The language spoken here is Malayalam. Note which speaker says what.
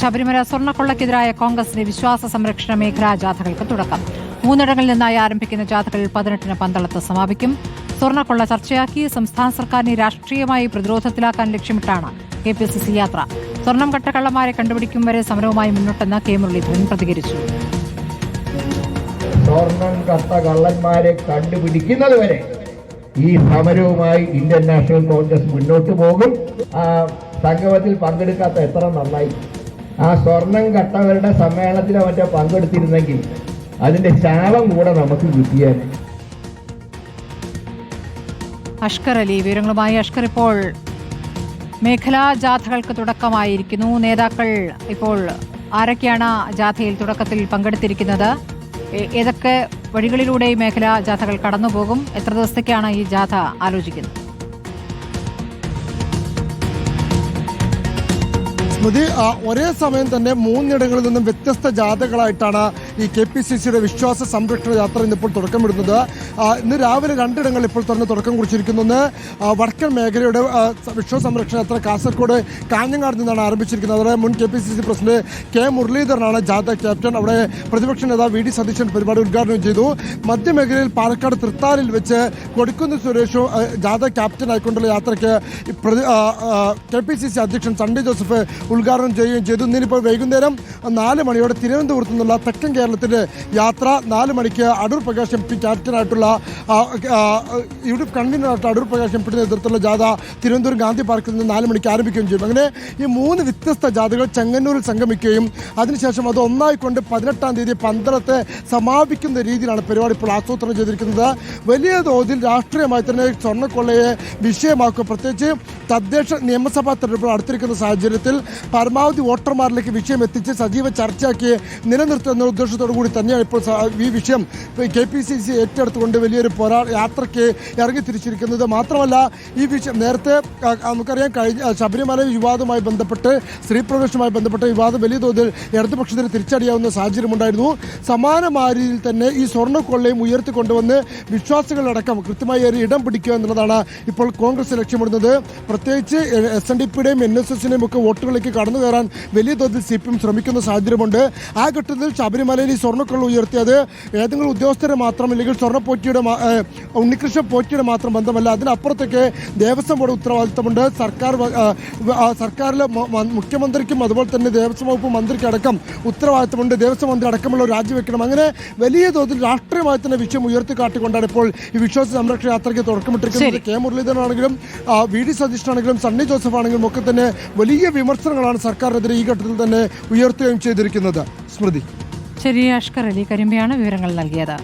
Speaker 1: ശബരിമല സ്വർണക്കൊള്ളക്കെതിരായ കോൺഗ്രസിന്റെ വിശ്വാസ സംരക്ഷണ മേഖലാ ജാഥകൾക്ക് തുടക്കം. മൂന്നിടങ്ങളിൽ നിന്നായി ആരംഭിക്കുന്ന ജാഥകളിൽ പതിനെട്ടിന് പന്തളത്ത് സമാപിക്കും. സ്വർണക്കൊള്ള ചർച്ചയാക്കി സംസ്ഥാന സർക്കാരിനെ രാഷ്ട്രീയമായി പ്രതിരോധത്തിലാക്കാൻ ലക്ഷ്യമിട്ടാണ് കെ പി സി സി യാത്ര. സ്വർണം കട്ടക്കള്ളന്മാരെ കണ്ടുപിടിക്കും വരെ സമരവുമായി മുന്നോട്ടെന്ന് കെ മുരളീധരൻ പ്രതികരിച്ചു.
Speaker 2: സ്വർണം കട്ടകള്ളന്മാരെ കണ്ടുപിടിക്കുന്നത് വരെ ഈ സമരവുമായി ഇന്ത്യൻ നാഷണൽ കോൺഗ്രസ് മുന്നോട്ട് പോകും. സംഗമത്തിൽ പങ്കെടുക്കാത്ത എത്ര നന്നായി ആ സ്വർണം കട്ടവരുടെ സമ്മേളനത്തിൽ മറ്റോ പങ്കെടുത്തിരുന്നെങ്കിൽ അതിന്റെ ശാപം കൂടെ നമുക്ക് കിട്ടിയാൽ
Speaker 1: അഷ്കർ അലി വിവരങ്ങളുമായി അഷ്കർ ഇപ്പോൾ. മേഖലാ ജാഥകൾക്ക് തുടക്കമായിരിക്കുന്നു. നേതാക്കൾ ഇപ്പോൾ ആരൊക്കെയാണ് ജാഥയിൽ തുടക്കത്തിൽ പങ്കെടുത്തിരിക്കുന്നത്? ഏതൊക്കെ വഴികളിലൂടെ ഈ മേഖലാ ജാഥകൾ കടന്നുപോകും? എത്ര ദിവസത്തേക്കാണ് ഈ ജാഥ ആലോചിക്കുന്നത്?
Speaker 3: സ്മൃതി ഒരേ സമയം തന്നെ മൂന്നിടങ്ങളിൽ നിന്നും വ്യത്യസ്ത ജാഥകളായിട്ടാണ് ഈ കെ പി സി സിയുടെ വിശ്വാസ സംരക്ഷണ യാത്ര ഇന്നിപ്പോൾ തുടക്കമിടുന്നത്. ഇന്ന് രാവിലെ രണ്ടിടങ്ങളിൽ ഇപ്പോൾ തന്നെ തുടക്കം കുറിച്ചിരിക്കുന്നു. ഒന്ന് ആ, വടക്കൻ മേഖലയുടെ വിശ്വാസ സംരക്ഷണ യാത്ര കാസർഗോഡ് കാഞ്ഞങ്ങാട് നിന്നാണ് ആരംഭിച്ചിരിക്കുന്നത്. അവിടെ മുൻ K P C C president K മുരളീധരനാണ് ജാഥ ക്യാപ്റ്റൻ. അവിടെ പ്രതിപക്ഷ നേതാവ് വി ഡി സതീശൻ പരിപാടി ഉദ്ഘാടനം ചെയ്തു. മധ്യമേഖലയിൽ പാലക്കാട് തൃത്താലിൽ വെച്ച് കൊടിക്കുന്ന് സുരേഷും ജാഥ ക്യാപ്റ്റൻ ആയിക്കൊണ്ടുള്ള യാത്രയ്ക്ക് കെ പി സി സി അധ്യക്ഷൻ സണ്ണി ജോസഫ് ഉദ്ഘാടനം ചെയ്യുകയും ചെയ്തു. ഇന്നിപ്പോൾ വൈകുന്നേരം നാല് മണിയോടെ തിരുവനന്തപുരത്ത് നിന്നുള്ള തെക്കൻ കേരളത്തിന്റെ യാത്ര നാല് മണിക്ക് അടൂർ പ്രകാശ് എം പി ക്യാപ്റ്റനായിട്ടുള്ള ഇവിടെ കൺവീനറായിട്ട് അടൂർ പ്രകാശ് എം പിയുടെ നേതൃത്വത്തിലുള്ള ജാഥ തിരുവനന്തപുരം ഗാന്ധി പാർക്കിൽ നിന്ന് നാല് മണിക്ക് ആരംഭിക്കുകയും ചെയ്യും. അങ്ങനെ ഈ മൂന്ന് വ്യത്യസ്ത ജാഥകൾ ചെങ്ങന്നൂരിൽ സംഗമിക്കുകയും അതിനുശേഷം അത് ഒന്നായിക്കൊണ്ട് പതിനെട്ടാം തീയതി പന്തളത്തെ സമാപിക്കുന്ന രീതിയിലാണ് പരിപാടി ഇപ്പോൾ ആസൂത്രണം ചെയ്തിരിക്കുന്നത്. വലിയ തോതിൽ രാഷ്ട്രീയമായി തന്നെ സ്വർണക്കൊള്ളയെ വിഷയമാക്കുക. പ്രത്യേകിച്ച് തദ്ദേശ നിയമസഭാ തെരഞ്ഞെടുപ്പ് അടുത്തിരിക്കുന്ന സാഹചര്യത്തിൽ പരമാവധി വോട്ടർമാരിലേക്ക് വിഷയം എത്തിച്ച് സജീവ ചർച്ചയാക്കി നിലനിർത്തുന്ന ഉദ്ദേശത്തോടു കൂടി തന്നെയാണ് ഇപ്പോൾ ഈ വിഷയം. കെ പി സി സി ഏറ്റെടുത്തുകൊണ്ട് വലിയൊരു പോരാ യാത്രയ്ക്ക് ഇറങ്ങി തിരിച്ചിരിക്കുന്നത് മാത്രമല്ല ഈ വിഷയം നേരത്തെ നമുക്കറിയാം കഴിഞ്ഞ ശബരിമല വിവാദവുമായി ബന്ധപ്പെട്ട് സ്ത്രീ പ്രവേശനവുമായി ബന്ധപ്പെട്ട വിവാദം വലിയ തോതിൽ ഇടതുപക്ഷത്തിന് തിരിച്ചടിയാവുന്ന സാഹചര്യമുണ്ടായിരുന്നു സമാനമായ രീതിയിൽ തന്നെ ഈ സ്വർണക്കൊള്ളയും ഉയർത്തിക്കൊണ്ടുവന്ന് വിശ്വാസികളടക്കം കൃത്യമായി ഒരു ഇടം പിടിക്കുക എന്നുള്ളതാണ് ഇപ്പോൾ കോൺഗ്രസ് ലക്ഷ്യമിടുന്നത്. പ്രത്യേകിച്ച് എസ് എൻ ഡി പിയുടെയും എൻ എസ് എസിന്റെയും ഒക്കെ വോട്ടുകളിലേക്ക് കടന്നു കയറാൻ വലിയ തോതിൽ സി പി എം ശ്രമിക്കുന്ന സാഹചര്യമുണ്ട്. ആ ഘട്ടത്തിൽ ശബരിമലയിൽ ഈ സ്വർണക്കള്ളു ഉയർത്തിയത് ഏതെങ്കിലും ഉദ്യോഗസ്ഥരെ മാത്രം അല്ലെങ്കിൽ സ്വർണപ്പോറ്റിയുടെ പോറ്റിയുടെ ഉണ്ണികൃഷ്ണ പോറ്റിയുടെ മാത്രം ബന്ധമല്ല അതിനപ്പുറത്തേക്ക് ദേവസ്വം ബോർഡ് ഉത്തരവാദിത്തമുണ്ട്. സർക്കാർ സർക്കാരിലെ മുഖ്യമന്ത്രിക്കും അതുപോലെ തന്നെ ദേവസ്വം വകുപ്പ് മന്ത്രിക്ക് അടക്കം ഉത്തരവാദിത്തമുണ്ട്. ദേവസ്വം മന്ത്രി അടക്കമുള്ള രാജിവെക്കണം. അങ്ങനെ വലിയ തോതിൽ രാഷ്ട്രീയമായി തന്നെ വിഷയം ഉയർത്തിക്കാട്ടിക്കൊണ്ടാണ് ഇപ്പോൾ ഈ വിശ്വാസ സംരക്ഷണ യാത്രയ്ക്ക് തുടക്കമിട്ടിരിക്കുന്നത്. കെ മുരളീധരനാണെങ്കിലും വി ഡി സതീഷനാണെങ്കിലും സണ്ണി ജോസഫ് ആണെങ്കിലും ഒക്കെ തന്നെ വലിയ വിമർശനങ്ങളാണ് സർക്കാരിനെതിരെ ഈ ഘട്ടത്തിൽ തന്നെ ഉയർത്തുകയും ചെയ്തിരിക്കുന്നത്. സ്മൃതി.
Speaker 1: ശരി അഷ്കർ അലി കരിമ്പയാണ് വിവരങ്ങൾ നൽകിയത്.